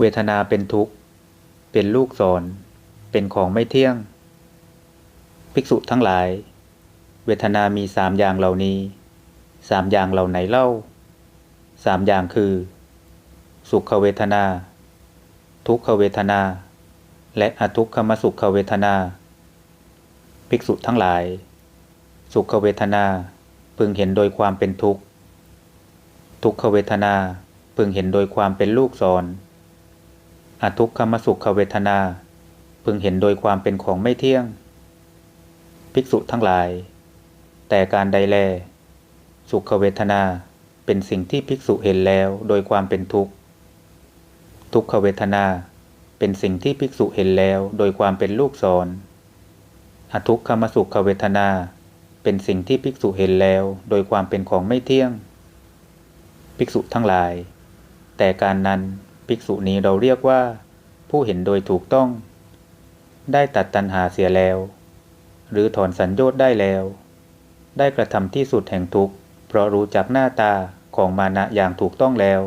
เวทนาเป็นทุกข์ เป็นลูกศร เป็นของไม่เที่ยง ภิกษุทั้งหลาย เวทนามีสามอย่างเหล่านี้สามอย่างเหล่าไหนเล่าสามอย่างคือ สุขเวทนา ทุกขเวทนา และอทุกขมสุขเวทนา ภิกษุทั้งหลาย สุขเวทนาพึงเห็นโดยความเป็นทุกข์ ทุกขเวทนาพึงเห็นโดยความเป็นลูกศร อทุกขมสุขเวทนา พึงเห็นโดยความเป็นของไม่เที่ยง ภิกษุทั้งหลาย แต่การใดแล สุขเวทนาเป็นสิ่งที่ภิกษุเห็นแล้วโดยความเป็นทุกข์ ทุกขเวทนาเป็นสิ่งที่ภิกษุเห็นแล้วโดยความเป็นลูกศรอทุกขมสุขเวทนา เป็นสิ่งที่ภิกษุเห็นแล้วโดยความเป็นของไม่เที่ยง ภิกษุทั้งหลาย แต่การนั้น ภิกษุนี้เราเรียกว่า ผู้เห็นโดยถูกต้อง ได้ตัดตัณหาเสียแล้ว หรือถอนสัญโยชน์ได้แล้ว ได้กระทำที่สุดแห่งทุกข์เพราะรู้จักหน้าตาของมานะอย่างถูกต้องแล้ว